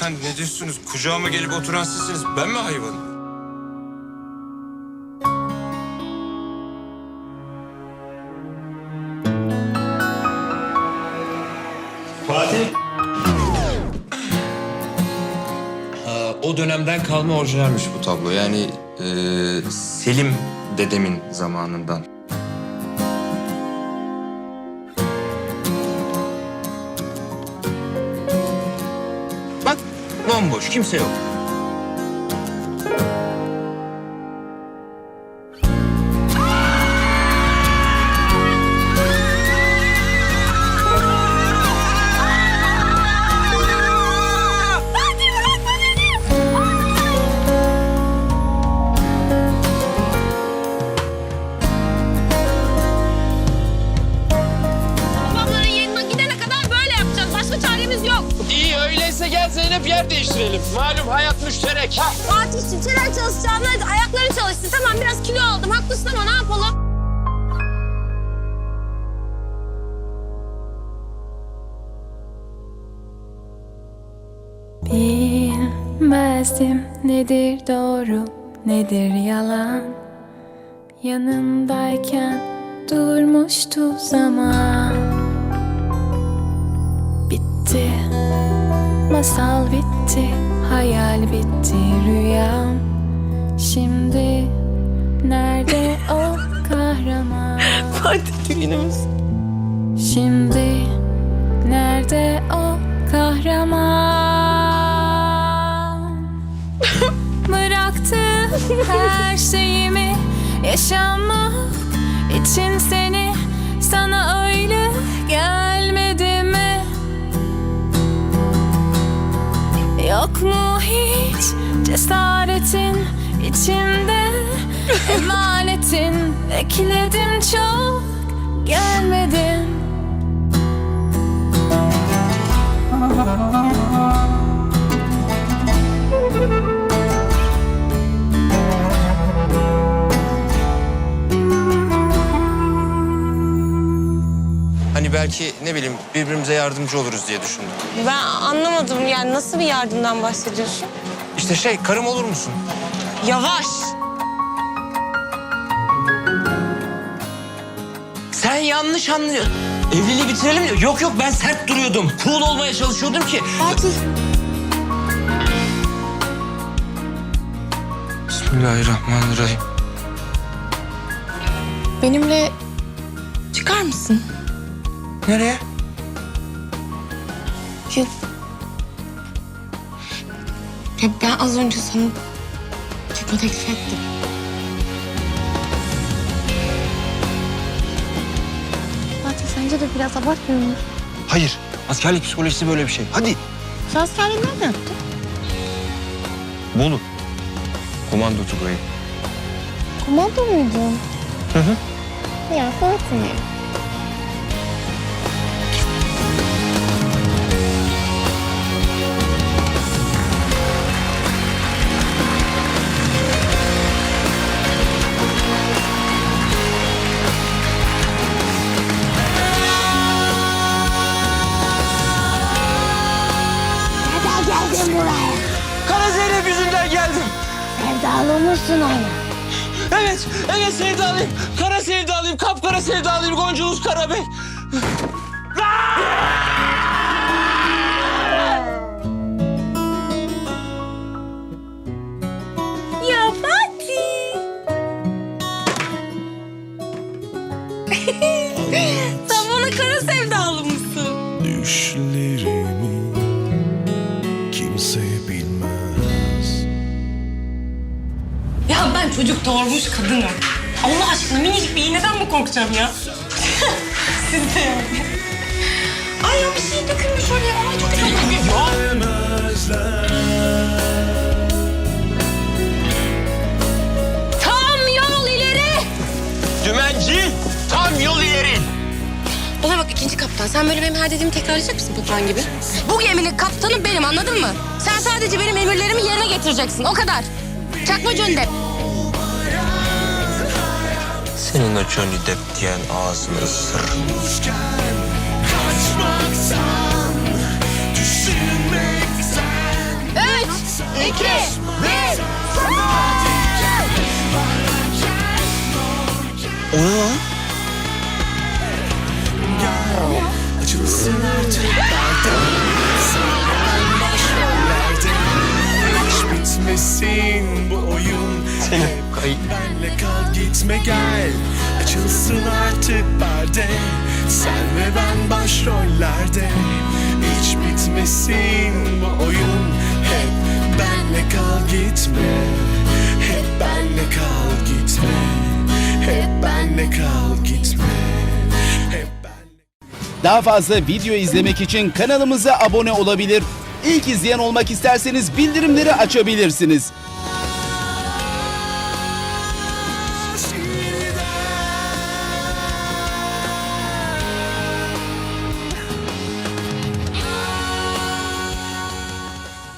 Hanımefendi ne diyorsunuz? Kucağıma gelip oturan sizsiniz. Ben mi hayvanım? Fatih. Ha, o dönemden kalma orijinalmiş bu tablo. Yani e, Selim dedemin zamanından. Bomboş, kimse yok. Malum hayat müşterek. Ha. Fatih çiçeğler çalışacağına ayakları çalıştı. Tamam biraz kilo aldım. Haklısın ama ne yapalım? Bilmezdim nedir doğru nedir yalan Yanındayken durmuştu zaman Bitti masal bitti hayal bitti rüyam Şimdi nerede o kahraman Fatih günümüz. Şimdi nerede o kahraman? Bıraktım her şeyimi yaşamak için seni sana öyle gelmedi Yok mu hiç cesaretin içinde? Emanetin bekledim çok gelmedin Hani belki ne bileyim birbirimize yardımcı oluruz diye düşündüm. Ben anlamadım yani nasıl bir yardımdan bahsediyorsun? İşte şey karım olur musun? Yavaş. Sen yanlış anlıyorsun. Evliliği bitirelim diyor. Yok yok ben sert duruyordum. Cool olmaya çalışıyordum ki. Fatih. Bismillahirrahmanirrahim. Benimle çıkar mısın? Nereye? Ya, ya ben az önce sana çıkma teklif ettim. Fatih sence de biraz abartmıyor musun? Hayır. Askerlik psikolojisi böyle bir şey. Hadi. Sen askerliği nerede yaptın? Bolu. Komando tugayı. Komando muydun? Hı hı. Ya Fatih. Mısın ona? Evet, evet sevdalıyım. Kara sevdalıyım, kapkara sevdalıyım Goncalus Karabey. Çocuk doğurmuş kadınım. Allah aşkına minicik bir iğneden mi korkacağım ya? Siz de yani. Ay ya bir şey dökülmüş oraya. Ay çok. Demezler. Tam yol ileri. Dümenci, tam yol ileri. Bana bak ikinci kaptan. Sen böyle benim her dediğimi tekrarlayacak mısın papağan gibi? Bu geminin kaptanı benim anladın mı? Sen sadece benim emirlerimi yerine getireceksin. O kadar. Çakma Cöndep. Senin o Johnny Depp diyen ağzını ısır. Düşünmekten iki, bir. Açılsın artık perde Sen başrollerde Hiç bitmesin bu oyun Hep benle kal gitme gel. Açılsın artık perde. Sen ve ben başrollerde. Hiç bitmesin bu oyun. Hep benle kal gitme. Hep benle kal gitme. Hep benle kal gitme. Daha fazla video izlemek için kanalımıza abone olabilir. İlk izleyen olmak isterseniz bildirimleri açabilirsiniz.